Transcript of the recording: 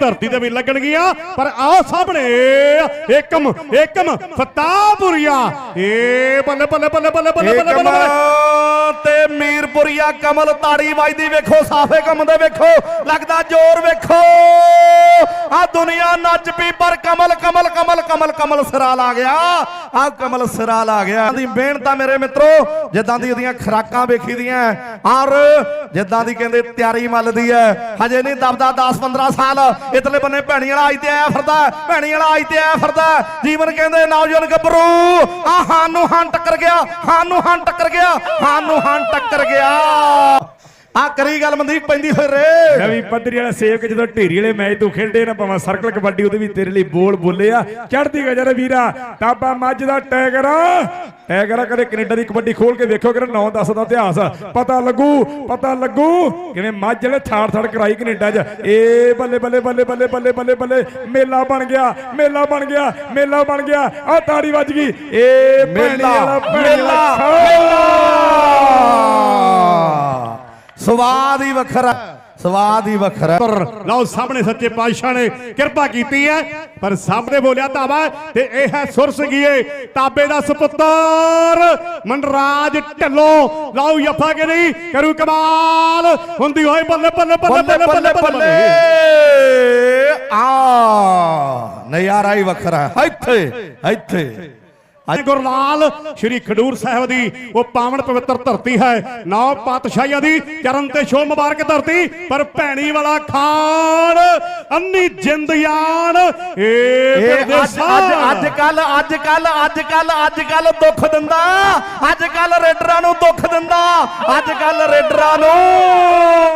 ਧਰਤੀ ਤੇ ਵੀ ਲੱਗਣਗੀਆਂ, ਪਰ ਆ ਸਾਹਮਣੇ ਏਕਮ ਏਕਮ ਫਤਾਪੁਰੀਆ ਏ ਬੱਲੇ ਬੱਲੇ ਬੱਲੇ ਬੱਲੇ ਬੱਲੇ ਬੱਲੇ ਬੱਲੇ ਤੇ ਮੀਰਪੁਰੀਆ ਕਮਲ ਤਾੜੀ ਵੱਜਦੀ ਵੇਖੋ, ਸਾਫੇ ਕੰਮ ਦੇ ਵੇਖੋ, ਲੱਗਦਾ ਜ਼ੋਰ ਵੇਖੋ। ਆ ਦੁਨੀਆ ਨੱਚ ਪਈ, ਪਰ ਕਮਲ ਕਮਲ ਕਮਲ ਕਮਲ ਕਮਲ ਸਿਰਾ ਲਾ ਗਿਆ। ਆ ਕਮਲ ਸਿਰਾ ਲਾ ਗਿਆ। ਦੀ ਮਿਹਨਤ ਆ ਮੇਰੇ ਮਿੱਤਰੋ, ਜਿੱਦਾਂ ਦੀ ਉਹਦੀਆਂ ਖਰਾਕਾਂ ਵੇਖੀਦੀਆਂ ਔਰ ਜਿੱਦਾਂ ਦੀ ਕਹਿੰਦੇ ਤਿਆਰੀ ਮੱਲਦੀ ਹੈ ਹਜੇ ਨਹੀਂ ਦਬਦਾ 10 15 ਸਾਲ ਇਤਲੇ ਬੰਨੇ ਭੈਣੀ ਵਾਲਾ ਆਈ ਤੇ ਆਇਆ ਫਿਰਦਾ ਭੈਣੀ ਵਾਲਾ ਆਈ ਤੇ ਆਇਆ ਫਿਰਦਾ। ਜੀਵਨ ਕਹਿੰਦੇ, ਨੌਜਵਾਨ ਗੱਭਰੂ ਆ ਹਾਂ ਹਾਂ ਟੱਕਰ ਗਿਆ, ਹਾਨੂੰ ਹਾਂ ਟੱਕਰ ਗਿਆ ਹਾਂ ਹਾਂ ਟੱਕਰ ਗਿਆ। ਆ ਕਰੀ ਗੱਲ ਮਨਦੀਪ ਪੈਂਦੀ ਹੋਏ ਰੇ। ਨਵੀਂ ਪੱਧਰੀ ਵਾਲਾ ਸੇਵਕ ਜਦੋਂ ਢੇਰੀ ਵਾਲੇ ਮੈਚ ਤੂੰ ਖੇਡੇ ਨਾ ਭਾਵੇਂ ਸਰਕਲ ਕਬੱਡੀ ਉਹਦੇ ਵੀ ਤੇਰੇ ਲਈ ਬੋਲ ਬੋਲੇ ਆ। ਚੜਦੀ ਗਜਰ ਵੀਰਾ ਤਾਬਾ ਮੱਝ ਦਾ ਟੈਗਰ। ਟੈਗਰ ਕਦੇ ਕੈਨੇਡਾ ਦੀ ਕਬੱਡੀ ਖੋਲ ਕੇ ਵੇਖੋ ਕਿ 9 10 ਦਾ ਇਤਿਹਾਸ। ਪਤਾ ਲੱਗੂ ਪਤਾ ਲੱਗੂ ਕਿਵੇਂ ਮੱਝ ਜਿਹੜੇ ਥਾੜ ਥਾੜ ਕਰਾਈ ਕੈਨੇਡਾ 'ਚ। ਏ ਬੱਲੇ ਬੱਲੇ ਬੱਲੇ ਬੱਲੇ ਬੱਲੇ ਬੱਲੇ ਬੱਲੇ ਮੇਲਾ ਬਣ ਗਿਆ ਮੇਲਾ ਬਣ ਗਿਆ ਮੇਲਾ ਬਣ ਗਿਆ। ਆ ਤਾੜੀ ਵੱਜ ਗਈ। ਏ ਮੇਲਾ ਵਾਲਾ ਮੇਲਾ ਵਾਲਾ ਮੇਲਾ। ਸਵਾਦ ਹੀ ਵੱਖਰਾ ਸਵਾਦ ਹੀ ਵੱਖਰਾ ਲਓ ਸਾਹਮਣੇ ਸੱਚੇ ਪਾਤਸ਼ਾਹ ਨੇ ਕਿਰਪਾ ਕੀਤੀ ਹੈ ਪਰ ਸਾਹਮਣੇ ਬੋਲਿਆ ਤਾਬਾ ਤੇ ਇਹ ਹੈ ਸੁਰ ਸਗੀਏ ਤਾਬੇ ਦਾ ਸੁਪੁੱਤਰ ਮਨਰਾਜ ਢੱਲੋਂ। ਲਓ ਯਫਾ ਕੇ ਨਹੀਂ ਕਰੂ ਕਮਾਲ। ਹੁੰਦੀ ਹੋਏ ਬੱਲੇ ਬੱਲੇ ਬੱਲੇ ਬੱਲੇ ਬੱਲੇ ਆ ਨਜ਼ਾਰਾ ਹੀ ਵੱਖਰਾ। ਇੱਥੇ ਇੱਥੇ। ਅੱਜ ਗੁਰਲਾਲ ਸ਼੍ਰੀ ਖਡੂਰ ਸਾਹਿਬ ਦੀ ਉਹ ਪਾਵਨ ਪਵਿੱਤਰ ਧਰਤੀ ਹੈ। ਨੌ ਪਾਤਸ਼ਾਹੀਆਂ ਦੀ ਚਰਨ ਤੇ ਛੋ ਮੁਬਾਰਕ ਧਰਤੀ ਪਰ ਭੈਣੀ ਵਾਲਾ ਖਾਨ ਅੰਨੀ ਜਿੰਦ ਯਾਨ ਏ ਪਰਦੇਸਾਂ। ਅੱਜ ਅੱਜ ਕੱਲ ਅੱਜ ਕੱਲ ਅੱਜ ਕੱਲ ਅੱਜ ਕੱਲ ਦੁੱਖ ਦਿੰਦਾ। ਅੱਜ ਕੱਲ ਰੇਡਰਾਂ ਨੂੰ ਦੁੱਖ ਦਿੰਦਾ। ਅੱਜ ਕੱਲ ਰੇਡਰਾਂ ਨੂੰ